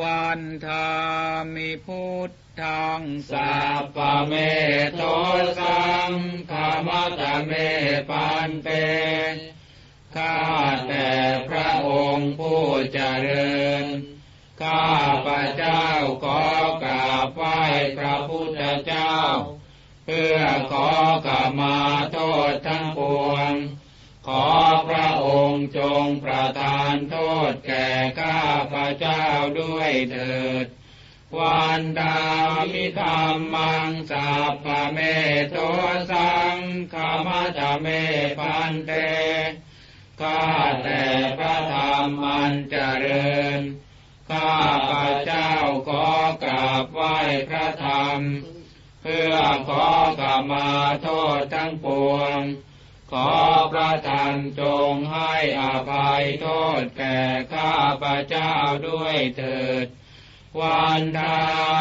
วันทามิพุทธังสัพพะเมโตสังขามะตะเมปันเตข้าแต่พระองค์ผู้เจริญ ข้าพระเจ้าขอกราบไหว้พระพุทธเจ้า เพื่อขอกมาโท ข้าพระเจ้าด้วยเถิด วันดามิธรรมังสัพพะเมโตสังขามะตะเมปันเต ข้าแต่พระธรรมอันเจริญ ข้าพระเจ้าขอกราบไหว้พระธรรม เพื่อขอกามาโทษทั้งปวง ขอพระธรรมจงให้อภัยโทษแก่ข้าพระเจ้าด้วยเถิด วันทา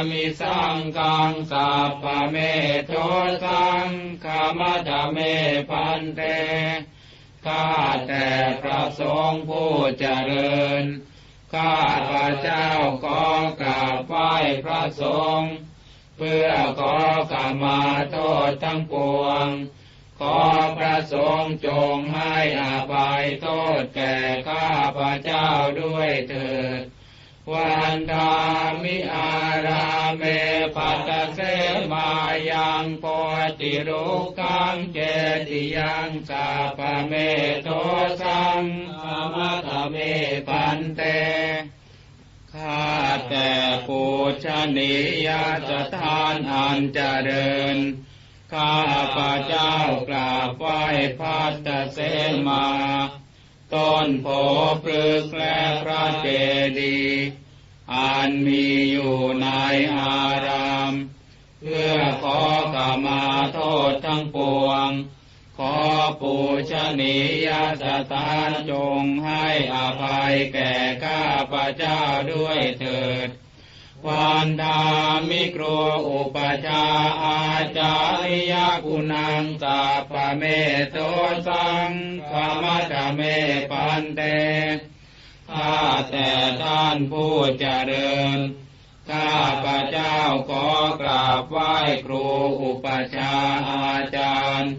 มิสังกังสัพพเมโทสังขามะตเมพันเตข้าแต่พระสงฆ์ผู้เจริญ ข้าพระเจ้าขอกราบไหว้พระสงฆ์เพื่อขอกามาโทษทั้งปวง ขอพระสงฆ์จงให้อภัยโทษแก่ข้าพระเจ้าด้วยเถิด วันทามิอาราเมปัตเสมายังปติรุกังเจติยังสัพพะเมโทสังอมะตะเมปันเตข้าแต่ปูชนียสถานอันเจริญ ข้าพระเจ้ากราบไหว้พัตเสมาต้นโพปรึกและพระเจดีย์อันมีอยู่ในอาราม เพื่อขอกามาโทษทั้งปวง ขอปูชนียสถานจงให้อภัยแก่ข้าพระเจ้าด้วยเถิด วันดามิครอุปชาอาจาริยกุณังสัพพเมโตสังขามะตะเมปันเตข้าแต่ท่านผู้เจริญ ข้าพระเจ้าขอกราบไหว้ครูอุปชาอาจารย์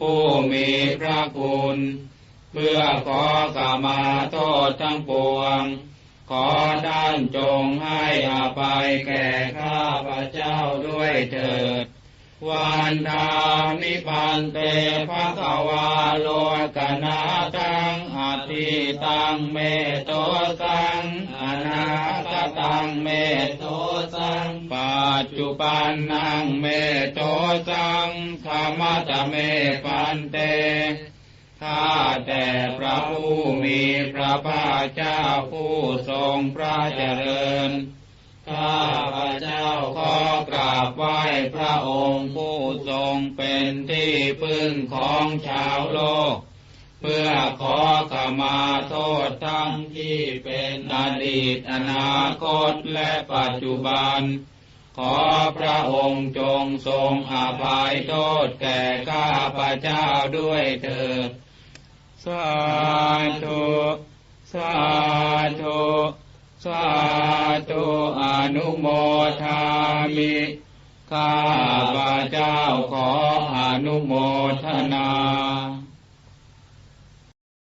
ผู้มีพระคุณ เพื่อขอกามาโทษทั้งปวง ขอท่านจงให้อภัยแก่ข้าพระเจ้าด้วยเถิด วันทามิพันเตภะคะวาโลกนาตังอธิตังเมโตสังอนาคตังเมโตสังปัจจุปันนังเมโตสังขามะตะเมปันเต ข้าแต่พระผู้มีพระภาคเจ้าผู้ทรงพระเจริญ ข้าพระเจ้าขอกราบไหว้พระองค์ผู้ทรงเป็นที่พึ่งของชาวโลก เพื่อขอขมาโทษทั้งที่เป็นอดีตอนาคตและปัจจุบันขอพระองค์จงทรงอภัยโทษแก่ข้าพระเจ้าด้วยเถิด สาธุสาธุสาธุอนุโมทามิข้าพระเจ้าขออนุโมทนา